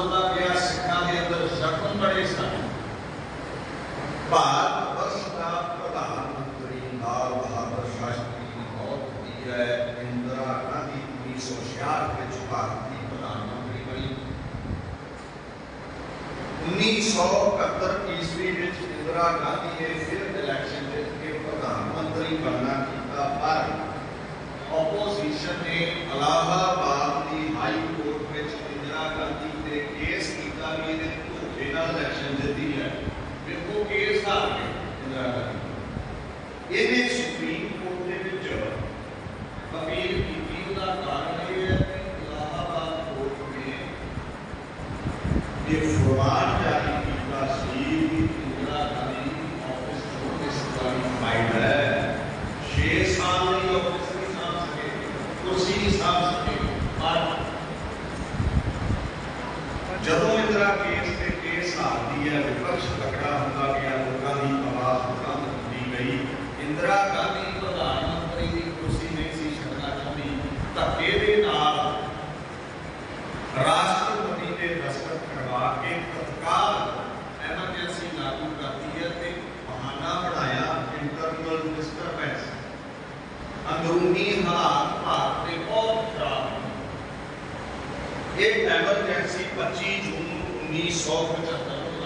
ہوتا گیا سکھاں دے اندر زخم بڑے سن بعد وقت کا پردھان منتری لال بہادر شاستری کی موت ہوئی ہے اندرا گاندھی انیس سو چھیاٹھ کے چھپار کی پردھان منتری بنی انیس سو اکہتر عیسوی اندرا گاندھی نے پھر الیکشن کے پردھان منتری بننا کیا پر اپوزیشن نے الہ election did the end. And who is happening in that country? In its Supreme Court, in the judge, appeal to the people that are in the court of the end. If from our time, people are seeing the people that are in the office of the Supreme Court, she is having the office of the Supreme Court, who she is having the Supreme Court. But, when the case is آدھی ہے وپکش تکڑا ہوگا گیا لوگوں کی آواز کم ہوتی گئی اندرا گاندھی پردھان منتری کی کرسی نہیں سی چڑھنا چاہتی دھکے راشٹرپتی نے دستخط کروا کے تتکال ایمرجنسی لاگو کرتی ہے بہانہ بنایا انٹرنل ڈسٹربینس اندرونی حالات بھارت میں بہت خراب ہیں ایک ایمرجنسی پچیس جون انیس سو پچہتر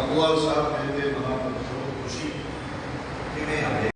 अगुआ साहब मिलते महापुरुषों को खुशी कि मैं